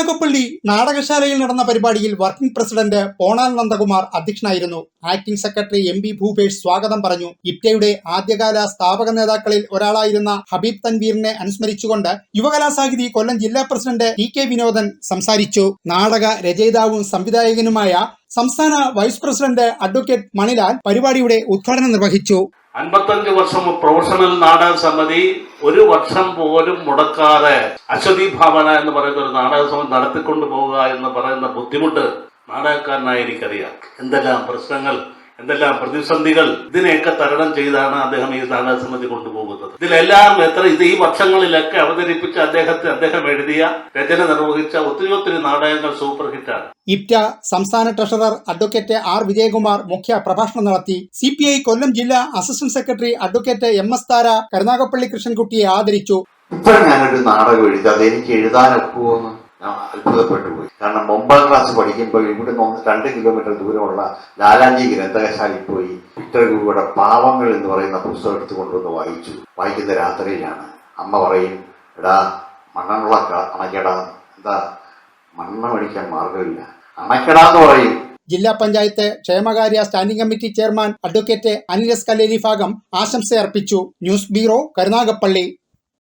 കരുനാഗപ്പള്ളി നാടകശാലയിൽ നടന്ന പരിപാടിയിൽ working president പോണാൽ നന്ദകുമാർ അധ്യക്ഷനായിരുന്നു. Acting secretary M B Bhupesh സ്വാഗതം പറഞ്ഞു. ഇപ്റ്റയുടെ ആദ്യകാല സ്ഥാപക നേതാക്കളിൽ ഒരാളായിരുന്ന ഹബീബ് തൻവീറിനെ അനുസ്മരിച്ചുകൊണ്ട് യുവകലാസാഹിതി കൊല്ലം ജില്ലാ പ്രസിഡന്റ് ടി കെ വിനോദൻ സംസാരിച്ചു. നാടക രചയിതാവും സംവിധായകനുമായ സംസ്ഥാന വൈസ് പ്രസിഡന്റ് അഡ്വക്കേറ്റ് മണിലാൽ പരിപാടിയുടെ ഉദ്ഘാടനം നിർവഹിച്ചു. അൻപത്തഞ്ച് വർഷം പ്രൊഫഷണൽ നാടക സമിതി ഒരു വർഷം പോലും മുടക്കാതെ അശ്വതി ഭാവന എന്ന് പറയുന്ന ഒരു നാടക സമിതി നടത്തിക്കൊണ്ടു പോവുക എന്ന് പറയുന്ന ബുദ്ധിമുട്ട് നാടകക്കാരനായി എനിക്കറിയാം. എന്തെല്ലാം പ്രശ്നങ്ങൾ എന്തെല്ലാം പ്രതിസന്ധികൾ ഇതിനെയൊക്കെ തരണം ചെയ്താണ് അദ്ദേഹം ഈ നാടക സമിതി കൊണ്ടുപോകുന്നത്. ഇതിലെല്ലാം എത്ര ഇത് ഈ വർഷങ്ങളിലൊക്കെ അവതരിപ്പിച്ച അദ്ദേഹത്തെ അദ്ദേഹം എഴുതിയ രചന നിർവഹിച്ച ഒത്തിരി ഒത്തിരി നാടകങ്ങൾ സൂപ്പർ ഹിറ്റാണ്. ഇപ്റ്റ സംസ്ഥാന ട്രഷറർ അഡ്വക്കേറ്റ് ആർ വിജയകുമാർ മുഖ്യ പ്രഭാഷണം നടത്തി. സി പി ഐ കൊല്ലം ജില്ലാ assistant secretary advocate M S Thara Karunagappally കൃഷ്ണൻകുട്ടിയെ ആദരിച്ചു. ഇപ്പോഴും ഞാനൊരു നാടകം എഴുതി അത് എനിക്ക് എഴുതാൻ ഒക്കുമെന്ന് ഞാൻ അത്ഭുതപ്പെട്ടു പോയി കാരണം ഒമ്പതാം ക്ലാസ് പഠിക്കുമ്പോൾ ഇവിടെ രണ്ട് കിലോമീറ്റർ ദൂരമുള്ള ലാലാജി ഗ്രന്ഥകശാലയിൽ പോയി വിക്ടർ ഗുരുവിടെ പാവങ്ങൾ എന്ന് പറയുന്ന പുസ്തകം എടുത്തു കൊണ്ടുവന്ന് വായിച്ചു. വായിക്കുന്ന രാത്രിയിലാണ്. അമ്മ പറയും എടാ മണ്ണുള്ള അണയ്ക്കടാ എന്താ മണ്ണ മേടിക്കാൻ മാർഗമില്ല അണയ്ക്കടാന്ന് പറയും. ജില്ലാ പഞ്ചായത്ത് ക്ഷേമകാര്യ standing committee chairman advocate Anilas Kalleri ഭാഗം ആശംസയർപ്പിച്ചു. News bureau Karunagappally.